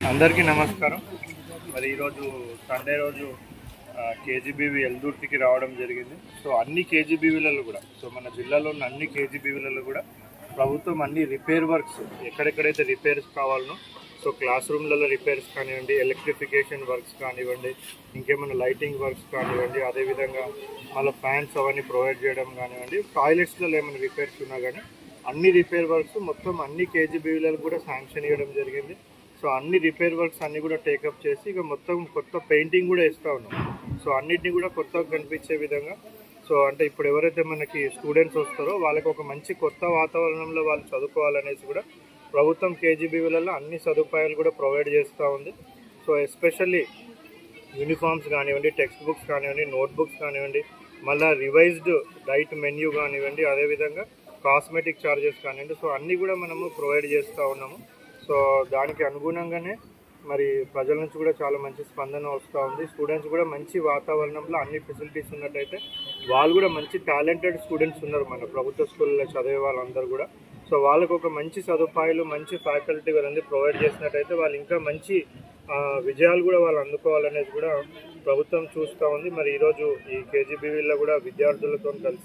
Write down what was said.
అందరికీ నమస్కారం. మరి ఈరోజు సండే రోజు కేజీబీవీ ఎల్దుర్తికి రావడం జరిగింది. సో అన్ని కేజీబీవీలలో కూడా సో మన జిల్లాలో ఉన్న అన్ని కేజీబీవీలలో కూడా ప్రభుత్వం అన్ని రిపేర్ వర్క్స్ ఎక్కడెక్కడైతే రిపేర్స్ కావాలనో సో క్లాస్ రూమ్లలో రిపేర్స్ కానివ్వండి ఎలక్ట్రిఫికేషన్ వర్క్స్ కానివ్వండి ఇంకేమైనా లైటింగ్ వర్క్స్ కానివ్వండి అదేవిధంగా మళ్ళీ ఫ్యాన్స్ అవన్నీ ప్రొవైడ్ చేయడం కానివ్వండి టాయిలెట్స్లలో ఏమైనా రిపేర్స్ ఉన్నా కానీ అన్ని రిపేర్ వర్క్స్ మొత్తం అన్ని కేజీబీవీలకు కూడా శాంక్షన్ ఇవ్వడం జరిగింది. సో అన్ని రిపేర్ వర్క్స్ అన్ని కూడా టేకప్ చేసి ఇక మొత్తం కొత్త పెయింటింగ్ కూడా ఇస్తూ ఉన్నాం. సో అన్నిటిని కూడా కొత్తగా కనిపించే విధంగా. సో అంటే ఇప్పుడు ఎవరైతే మనకి స్టూడెంట్స్ వస్తారో వాళ్ళకి ఒక మంచి కొత్త వాతావరణంలో వాళ్ళు చదువుకోవాలనేసి కూడా ప్రభుత్వం కేజీబీవీలలో అన్ని సదుపాయాలు కూడా ప్రొవైడ్ చేస్తూ ఉంది. సో ఎస్పెషల్లీ యూనిఫామ్స్ కానివ్వండి టెక్స్ట్ బుక్స్ కానివ్వండి నోట్బుక్స్ కానివ్వండి మళ్ళీ రివైజ్డ్ డైట్ మెన్యూ కానివ్వండి అదేవిధంగా కాస్మెటిక్ ఛార్జెస్ కానివ్వండి. సో అన్నీ కూడా మనము ప్రొవైడ్ చేస్తూ ఉన్నాము. సో దానికి అనుగుణంగానే మరి ప్రజల నుంచి కూడా చాలా మంచి స్పందన వస్తూ ఉంది. స్టూడెంట్స్ కూడా మంచి వాతావరణంలో అన్ని ఫెసిలిటీస్ ఉన్నట్టయితే వాళ్ళు కూడా మంచి టాలెంటెడ్ స్టూడెంట్స్ ఉన్నారు మన ప్రభుత్వ స్కూల్లో చదివే వాళ్ళందరూ కూడా. సో వాళ్ళకు ఒక మంచి సదుపాయాలు మంచి ఫ్యాకల్టీ వాళ్ళందరూ ప్రొవైడ్ చేసినట్టయితే వాళ్ళు ఇంకా మంచి విజయాలు కూడా వాళ్ళు అందుకోవాలనేది కూడా ప్రభుత్వం చూస్తూ ఉంది. మరి ఈరోజు ఈ కేజీబీవీలో కూడా విద్యార్థులతో కలిసి